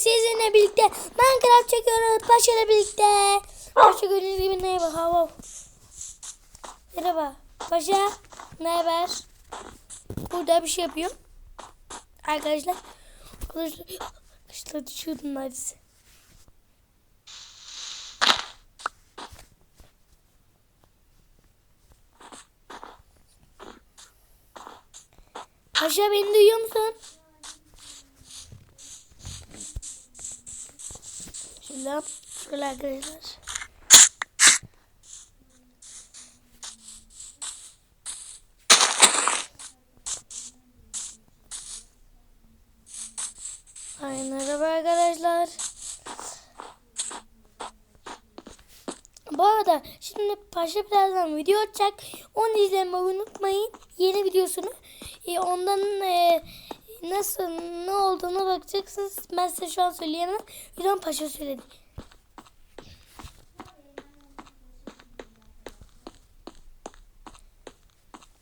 sizinle birlikte Minecraft çekiyoruz. Paşa'yla birlikte. Paşa gördüğünüz gibi ne bak hava. Merhaba. Paşa ne haber? Burada bir şey yapıyorum. Arkadaşlar. Arkadaşlar, arkadaşlar düşüyordum neredeyse. Paşa beni duyuyor musun? Şöyle, şöyle arkadaşlar. Ay merhaba arkadaşlar. Bu arada şimdi Paşa birazdan video atacak. Onu izlemeyi unutmayın. Yeni videosunu. E, ondan e, nasıl ne olduğunu bakacaksınız. Ben size şu an söyleyemem. Videom Paşa söyledi.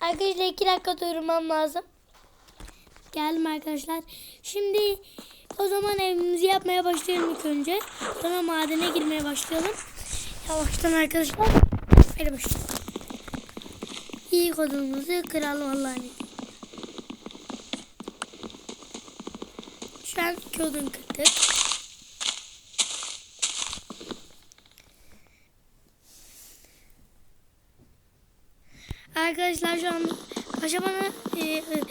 Arkadaşlar iki dakika durmam lazım. Geldim arkadaşlar. Şimdi o zaman evimizi yapmaya başlayalım ilk önce. Sonra madene girmeye başlayalım. Yavaştan arkadaşlar. Hadi başlayalım. İlk odamızı kıralım Allah'ın İki odun kırdık. Arkadaşlar şu an Paşa bana e, e,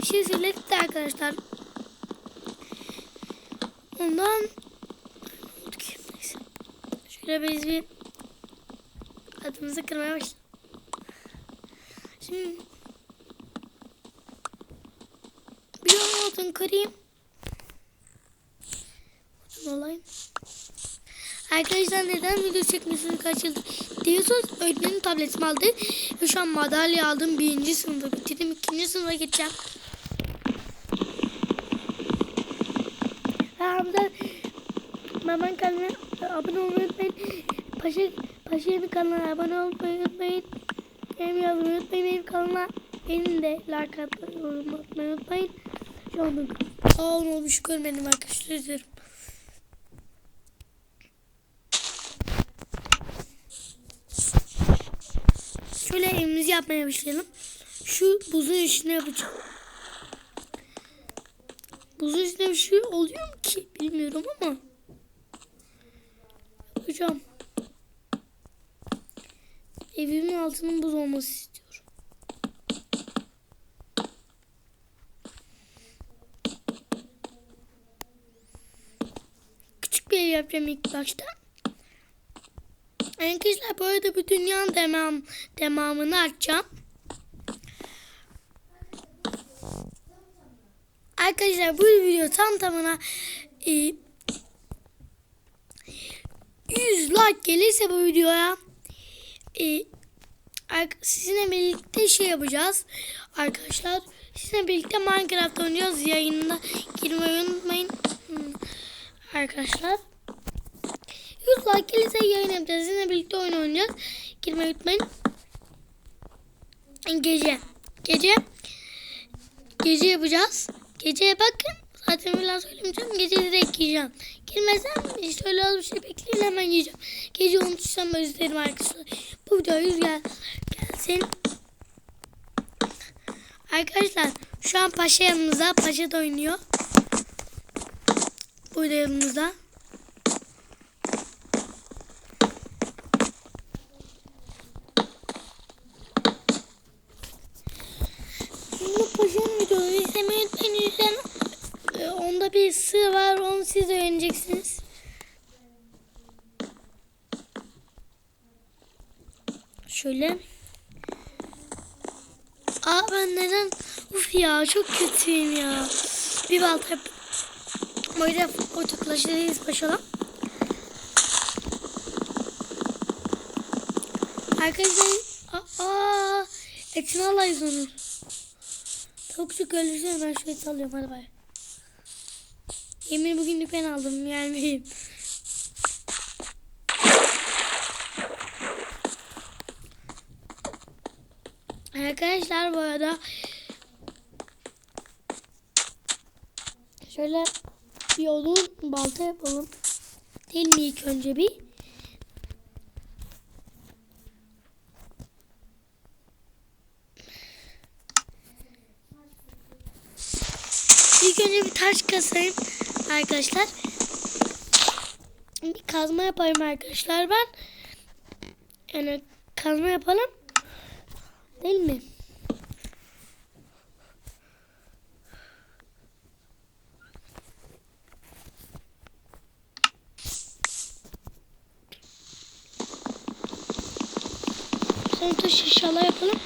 bir şey söyledi de arkadaşlar. Ondan şöyle biz bir adımızı kırmaya başlayalım. Şimdi bir odun kırayım. Odun olayım. Arkadaşlar neden video çekmesini kaç yıldır diyorsanız öğretmenim tabletimi aldı. Ve şu an madalya aldım. Birinci sınıfı bitirdim. ikinci sınıfa geçeceğim. Hamza Maman kanalına abone olmayı unutmayın. Paşa, Paşa'nın kanalına abone olmayı unutmayın. Benim yazmayı unutmayın. Benim kanalıma benim de like atmayı, unutmayın. Şu an olmuş görmedim arkadaşlar. Üzülürüm. Şöyle evimizi yapmaya başlayalım. Şu buzun içine yapacağım. Buzun içine bir şey oluyor mu ki? Bilmiyorum ama. Yapacağım. Evimin altının buz olması istiyorum. Küçük bir ev yapacağım ilk başta. Arkadaşlar bu arada bu dünyanın demam, demamını açacağım. Arkadaşlar bu video tam tamına e, 100 like gelirse bu videoya e, sizinle birlikte şey yapacağız. Arkadaşlar sizinle birlikte Minecraft oynayacağız. Yayında girmeyi unutmayın. Hmm. Arkadaşlar. 100 like gelirse yayın yapacağız. Sizinle birlikte oyun oynayacağız. Girmeyi unutmayın. Gece. Gece. Gece yapacağız. Geceye bakın. Zaten falan söylemeyeceğim. Gece direkt yiyeceğim. Girmesem işte öyle az bir şey bekleyin hemen yiyeceğim. Gece unutursam özür dilerim arkadaşlar. Bu video 100 gel, gelsin. Arkadaşlar şu an Paşa yanımızda. Paşa da oynuyor. Burada yanımızda. Şimdi Paşa'nın videoları izlemeyi unutmayın. Yüzden, e, onda bir sır var. Onu siz öğreneceksiniz. Şöyle. Aa ben neden? Uf ya çok kötüyüm ya. Bir balta yap. O yüzden ortaklaşlarıyız paşalar. Arkadaşlar aa, etini alayız onu. Tavukçuk ölürse ben şöyle salıyorum hadi bay. Yemin bugünlük ben aldım gelmeyeyim. Arkadaşlar bu arada şöyle bir odun balta yapalım. Değil mi ilk önce bir? İlk önce bir taş kasayım arkadaşlar. Bir kazma yapayım arkadaşlar ben. Yani kazma yapalım. Değil mi? Sonra taş yapalım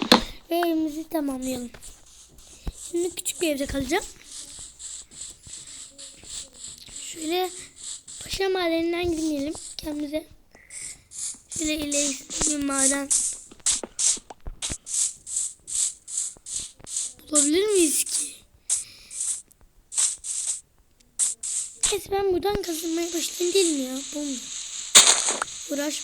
ve evimizi tamamlayalım. Şimdi küçük bir evde kalacağım. Şöyle Paşa Madeni'nden gitmeyelim kendimize. Şöyle ileri bir maden Neyse ben buradan kazanmaya başlayayım değil mi ya? Bu mu? Uğraş.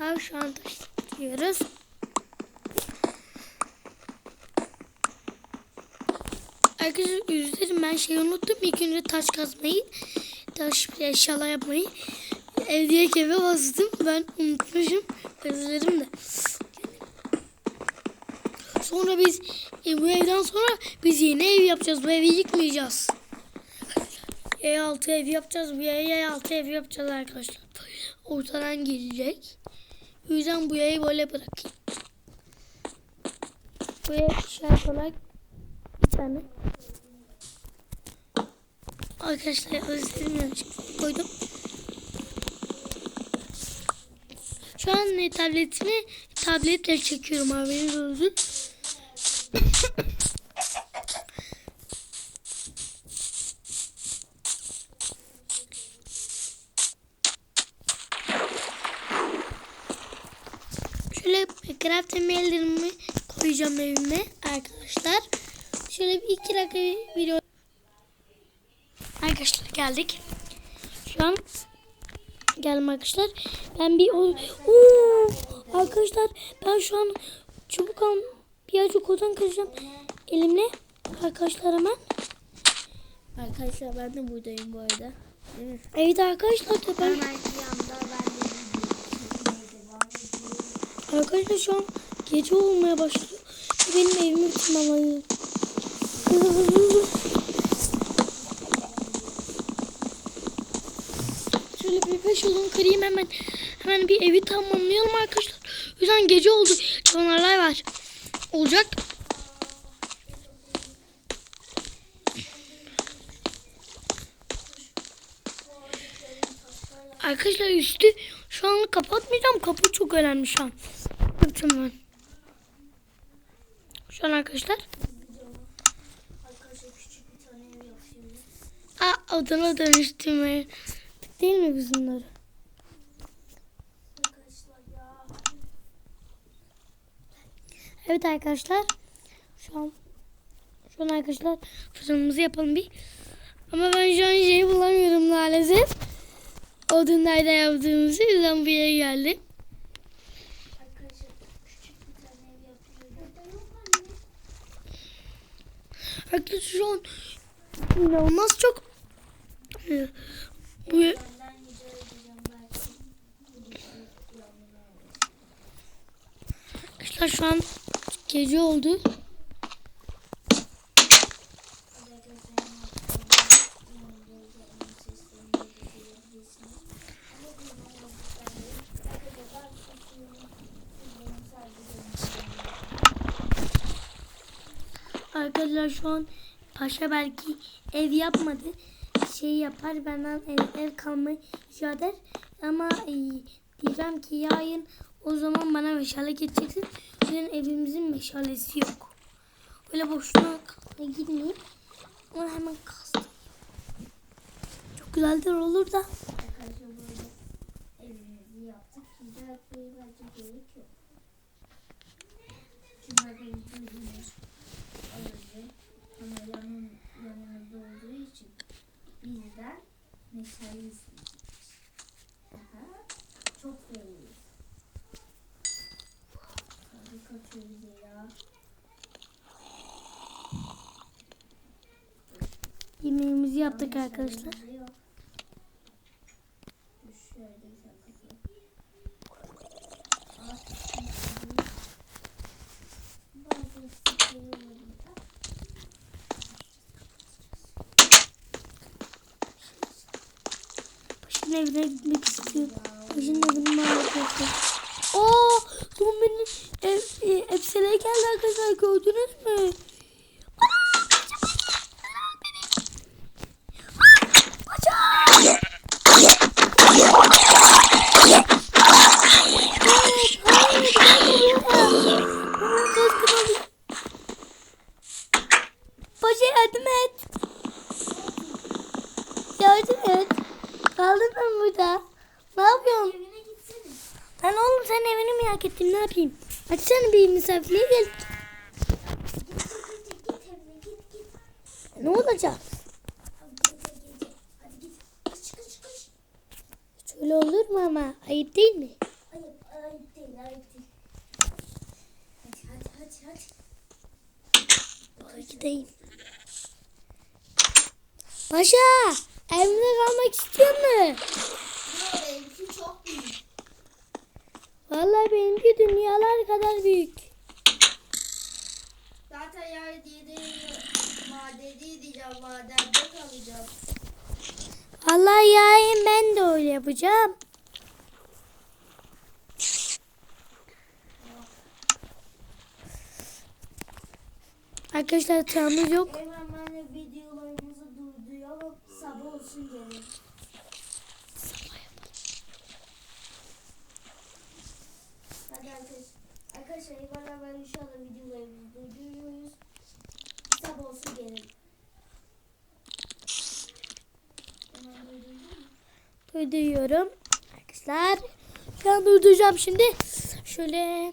Abi şu an taş Arkadaşlar üzülerim ben şeyi unuttum. İlk önce taş kazmayı, taş eşyalar yapmayı. Evdeki eve bastım. Ben unutmuşum. Özlerim de. Sonra biz e, bu evden sonra biz yeni ev yapacağız. Bu evi yıkmayacağız. Y6 ev yapacağız. Bu Y6 ev yapacağız arkadaşlar. Ortadan gelecek. O yüzden bu yayı böyle bırakayım. Buraya işaret olarak bir tane. Arkadaşlar özledim yanlışlıkla koydum. Şu an e, tabletimi tabletle çekiyorum haberiniz olsun. Şöyle craft temellerimi koyacağım evime arkadaşlar. Şöyle bir iki dakika video. Arkadaşlar geldik. Şu an geldim arkadaşlar. Ben bir o Oo, arkadaşlar ben şu an çubuk al birazcık odun kıracağım elimle. Arkadaşlar hemen. Arkadaşlar ben de buradayım bu arada. Evet arkadaşlar de Arkadaşlar şu an gece olmaya başladı. Benim evimi bitirmem Yolunu kırayım hemen. Hemen bir evi tamamlayalım arkadaşlar. O yüzden gece oldu. Canavarlar var. Olacak. Arkadaşlar üstü şu an kapatmayacağım. Kapı çok önemli şu an. Yapacağım ben. Şu an arkadaşlar. Aa, odana dönüştürmeye. Değil mi biz bunları? Evet arkadaşlar. Şu an şu an arkadaşlar fırınımızı yapalım bir. Ama ben şu an şeyi bulamıyorum maalesef. Odunlarda yaptığımızı yüzden buraya geldim. Arkadaşlar şu an inanılmaz çok e, bu Benden rica edeceğim belki. Arkadaşlar şu an gece oldu. Arkadaşlar şu an Paşa belki ev yapmadı. Şey yapar benden ev, ev kalmayı rica eder. Ama e, diyeceğim ki yarın o zaman bana meşale geçeceksin. Senin evimizin meşalesi yok. Öyle boşuna gitmeyeyim. Ama hemen kastım. Çok güzeldir olur da. Böyle yaptık. Güzel yapmayı bence gerek yok. Şunlar benim gözümüz alıcı. Ama yanın, yanımızda olduğu için Meşale isteyecek. Aha. Çok beğendim. Hadi kaçıyor bize ya. Yemeğimizi yaptık arkadaşlar. Meşalemiz yok. Dur Şöyle güzel kapıyı. Al, meşaleyi. Bazı sıkıntı burada. Paşa'nın evine gitmek istiyorum. Paşa'nın evini ettim. Aa, zombinin ev, e, efsane geldi arkadaşlar gördünüz mü? Et. Kaldın mı burada? Ne yapıyorsun? Ben oğlum sen evini merak ettim ne yapayım? Açsana bir misafirliğe gel. Git git git git evine git git. Ne olacak? Şöyle olur mu ama? Ayıp değil mi? Ayıp ayıp değil ayıp değil. Hadi hadi hadi hadi. Doğru gideyim. Paşa! Evinde kalmak istiyor mu? Yok benimki çok büyük. Vallahi benimki dünyalar kadar büyük. Zaten yani dediğim madeni diyeceğim madende kalacağım. Vallahi yarın ben de öyle yapacağım. Arkadaşlar tığımız yok. Hemen ben de videolarımızı durduruyorum. Sabah olsun gelin. Hadi arkadaşlar. Arkadaşlar beraber inşallah videolarımızı durduruyoruz. Sabah olsun gelin. Durduruyorum. Arkadaşlar şu an durduracağım şimdi. Şöyle.